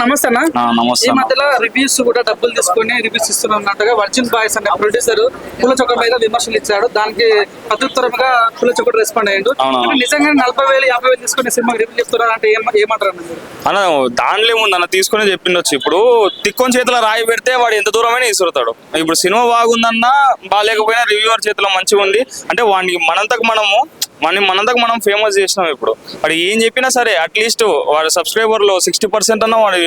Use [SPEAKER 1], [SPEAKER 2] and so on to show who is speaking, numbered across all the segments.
[SPEAKER 1] నమస్తే
[SPEAKER 2] నమస్తే
[SPEAKER 1] ఈ. మధ్యలో రివ్యూస్ కూడా డబ్బులు తీసుకొని రివ్యూస్ ఇస్తున్నట్టుగా వర్జిన్ బాయ్స్ అనే ప్రొడ్యూసర్ పుల్ల చొక్క మీద విమర్శలు ఇచ్చాడు. దానికి ప్రత్యుత్తరంగా పుల్ల చొక్క రెస్పాండ్ అయ్యాడు. నిజంగా నలభై వేలు యాభై వేలు తీసుకునే సినిమా రివ్యూ చెప్తున్నారు అంటే ఏమంటారు అన్న
[SPEAKER 2] దానిలో ఏముంది అన్న తీసుకుని చెప్పిండొచ్చు. ఇప్పుడు తిక్కొని చేతిలో రాయి పెడితే వాడు ఎంత దూరమైనా ఇసురుతాడు. ఇప్పుడు సినిమా బాగుందన్నా బాగాలేకపోయినా రివ్యూవర్ చేతిలో మంచిగా ఉంది అంటే వాడికి మనంతకు మనము మన మనంతకు మనం ఫేమస్ చేసినాం ఇప్పుడు. వాడు ఏం చెప్పినా సరే అట్లీస్ట్ వాడి సబ్స్క్రైబర్లో సిక్స్టీ పర్సెంట్ అన్న వాడి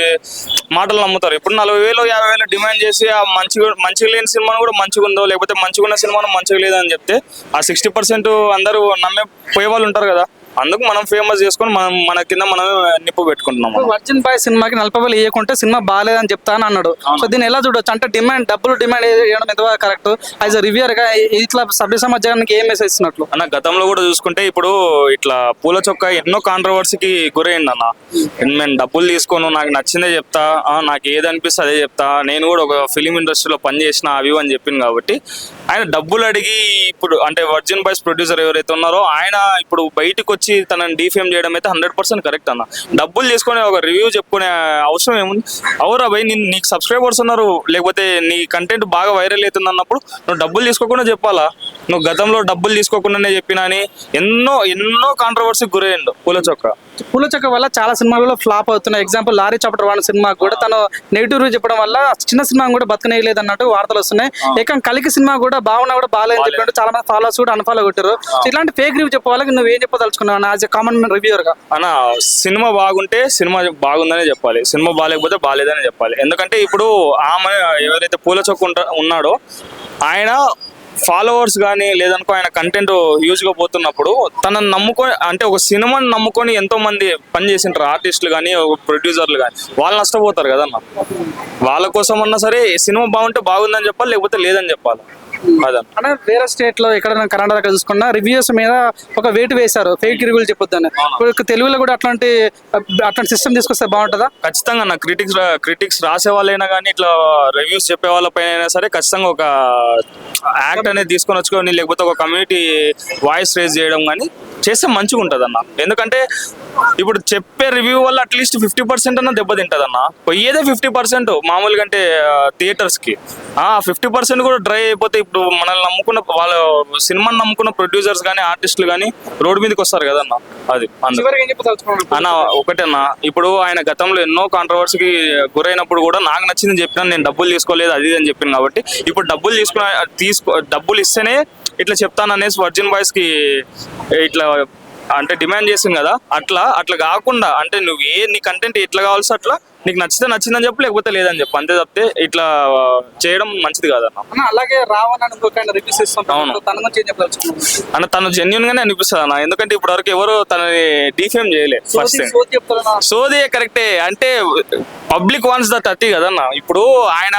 [SPEAKER 2] మాటలు నమ్ముతారు. ఇప్పుడు నలభై వేలు యాభై వేలు డిమాండ్ చేసి ఆ మంచిగా మంచిగా లేని సినిమాను కూడా మంచిగా ఉందో లేకపోతే మంచిగా ఉన్న సినిమాను మంచిగా లేదని చెప్తే ఆ సిక్స్టీ పర్సెంట్ అందరూ నమ్మే పోయే వాళ్ళు ఉంటారు కదా. అందుకు మనం ఫేమస్ చేసుకొని మనం మన కింద మనమే నిప్పు పెట్టుకుంటున్నాం మనం.
[SPEAKER 1] వర్జిన్ బాయ్ సినిమాకి నలభై వేలు ఇవ్వకుంటే సినిమా బాగాలేదని చెప్తా అని అన్నాడు. సో దీన్ని ఎలా చూడొచ్చు? అంటే డిమాండ్ డబ్బులు డిమాండ్ చేయడం ఎంత కరెక్ట్ యాజ్ అ రివ్యూర్గా ఇట్లా సభ్య సమాజానికి ఏం మెసేజ్ ఇస్తున్నట్లు?
[SPEAKER 2] అన్న గతంలో కూడా చూసుకుంటే ఇప్పుడు ఇట్లా పూల చొక్క ఎన్నో కాంట్రవర్సీకి గురైంది అన్న. నేను డబ్బులు తీసుకోను నాకు నచ్చిందే చెప్తా నాకు ఏది అనిపిస్తే అదే చెప్తా. నేను కూడా ఒక ఫిలిం ఇండస్ట్రీలో పనిచేసిన అవి అని చెప్పింది కాబట్టి ఆయన డబ్బులు అడిగి ఇప్పుడు అంటే వర్జిన్ బాయ్స్ ప్రొడ్యూసర్ ఎవరైతే ఉన్నారో ఆయన ఇప్పుడు బయటకు వచ్చి తనని డిఫేమ్ చేయడం అయితే హండ్రెడ్ పర్సెంట్ కరెక్ట్ అన్న. డబ్బులు తీసుకొని ఒక రివ్యూ చెప్పుకునే అవసరం ఏముంది? అవురా భయ్ నీ నీకు సబ్స్క్రైబర్స్ ఉన్నారు లేకపోతే నీ కంటెంట్ బాగా వైరల్ అవుతుంది అన్నప్పుడు నువ్వు డబ్బులు తీసుకోకుండా చెప్పాలా? నువ్వు గతంలో డబ్బులు తీసుకోకుండానే చెప్పినా అని ఎన్నో ఎన్నో కాంట్రవర్సీకి గురయ్యండు పూల చొక్క.
[SPEAKER 1] పూల చక్క వల్ల చాలా సినిమాలు ఫ్లాప్ అవుతున్నాయి. Example lorry chapter one cinema కూడా తను నెగిటివ్ రివ్యూ చెప్పడం వల్ల చిన్న సినిమా కూడా బతకనేయలేదు అన్నట్టు వార్తలు వస్తున్నాయి. ఏకం కలికి సినిమా కూడా బాగున్నా కూడా బాగాలేదని చెప్పినట్టు చాలా మంది ఫాలోవర్స్ కూడా అన్ఫాలో కొట్టారు. ఇలాంటి ఫేక్ రివ్యూ చెప్పే వాళ్ళకి నువ్వు ఏం చెప్పదలుచుకున్నావు? As a common రివ్యూర్గా.
[SPEAKER 2] అన్న సినిమా బాగుంటే సినిమా బాగుందనే చెప్పాలి. సినిమా బాగాలేకపోతే బాగాలేదనే చెప్పాలి. ఎందుకంటే ఇప్పుడు ఆమె ఎవరైతే పూల చొక్క ఉన్నాడో ఆయన ఫాలోవర్స్ కానీ లేదనుకో ఆయన కంటెంట్ యూజ్గా పోతున్నప్పుడు తనని నమ్ముకొని అంటే ఒక సినిమాని నమ్ముకొని ఎంతో మంది పని ఆర్టిస్టులు కానీ ప్రొడ్యూసర్లు కానీ వాళ్ళు నష్టపోతారు కదన్న. వాళ్ళ కోసం అన్నా సరే సినిమా బాగుంటే బాగుందని చెప్పాలి లేకపోతే లేదని చెప్పాలి.
[SPEAKER 1] అంటే వేరే స్టేట్లో ఎక్కడైనా కర్ణాటక దగ్గర చూసుకున్నా రివ్యూస్ మీద ఒక వెయిట్ వేశారు. ఫేక్ రివ్యూలు చెప్పొద్దని. ఇప్పుడు తెలుగులో కూడా అట్లాంటి అట్లాంటి సిస్టమ్ తీసుకొస్తే బాగుంటుందా?
[SPEAKER 2] ఖచ్చితంగా నా క్రిటిక్స్ క్రిటిక్స్ రాసే వాళ్ళైనా కానీ ఇట్లా రివ్యూస్ చెప్పే వాళ్ళపైన అయినా సరే ఖచ్చితంగా ఒక యాక్ట్ అనేది తీసుకొని వచ్చుకొని లేకపోతే ఒక కమ్యూనిటీ వాయిస్ రేజ్ చేయడం కానీ చేస్తే మంచిగా ఉంటుంది అన్న ఎందుకంటే ఇప్పుడు చెప్పే రివ్యూ వల్ల అట్లీస్ట్ ఫిఫ్టీ పర్సెంట్ అన్న దెబ్బతింటుంది అన్న పోయేదే ఫిఫ్టీ పర్సెంట్ మామూలుగా అంటే థియేటర్స్కి. ఆ ఫిఫ్టీ పర్సెంట్ కూడా డ్రై అయిపోతే ఇప్పుడు మనల్ని నమ్ముకున్న వాళ్ళ సినిమాని నమ్ముకున్న ప్రొడ్యూసర్స్ కానీ ఆర్టిస్టులు కానీ రోడ్డు మీదకి వస్తారు కదన్న. అది అన్న ఒకటేనా ఇప్పుడు ఆయన గతంలో ఎన్నో కాంట్రవర్సీకి గురైనప్పుడు కూడా నాకు నచ్చింది చెప్పినా నేను డబ్బులు తీసుకోలేదు అది అని చెప్పాను కాబట్టి ఇప్పుడు డబ్బులు తీసుకున్న తీసుకో డబ్బులు ఇస్తేనే ఇట్లా చెప్తాను అనేసి వర్జిన్ బాయ్స్కి ఇట్లా అంటే డిమాండ్ చేసింది కదా అట్లా అట్లా కాకుండా అంటే నువ్వు ఏ నీ కంటెంట్ ఎట్లా కావాల్సి అట్లా నీకు నచ్చితే నచ్చిందని చెప్పు లేకపోతే లేదని చెప్పు. అంతే తప్పితే ఇట్లా చేయడం మంచిది కాదన్న.
[SPEAKER 1] అన్న అలాగే రావణ్ రివ్యూస్ ఇస్తుంటాను
[SPEAKER 2] అవును.
[SPEAKER 1] తన గురించి ఏం చెప్పదలుచుకున్నాను
[SPEAKER 2] అన్న తను జెన్యున్ గానే అనిపిస్తుంది అన్న ఎందుకంటే ఇప్పటి వరకు ఎవరు తనని డిఫేమ్ చేయలే ఫస్ట్
[SPEAKER 1] సోది సోది
[SPEAKER 2] కరెక్టే అంటే పబ్లిక్ వాన్స్ దట్ అతి కదన్న. ఇప్పుడు ఆయన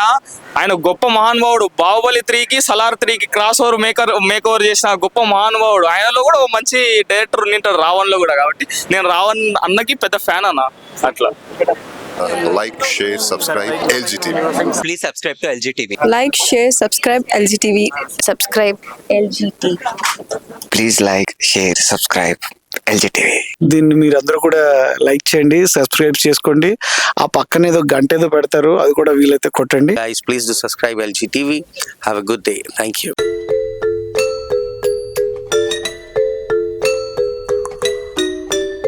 [SPEAKER 2] ఆయన గొప్ప మహానుభావుడు. బాహుబలి త్రీకి సలార్ త్రీకి cross over maker make over చేసిన గొప్ప మహానుభావుడు. ఆయనలో కూడా ఓ మంచి డైరెక్టర్ ఉండింటాడు రావణ్లో కూడా. కాబట్టి నేను రావణ్ అన్నకి పెద్ద ఫ్యాన్ అన్న. అట్లా.
[SPEAKER 3] Like share subscribe LG TV
[SPEAKER 4] please subscribe to LG TV
[SPEAKER 5] like share subscribe LG
[SPEAKER 6] TV subscribe
[SPEAKER 4] LG TV please like share subscribe
[SPEAKER 7] దీన్ని మీరు అందరూ కూడా లైక్ చేయండి సబ్స్క్రైబ్ చేసుకోండి. ఆ పక్కన ఏదో గంట ఏదో పెడతారు అది కూడా వీలైతే కొట్టండి.
[SPEAKER 4] Please subscribe LG TV have a good day thank you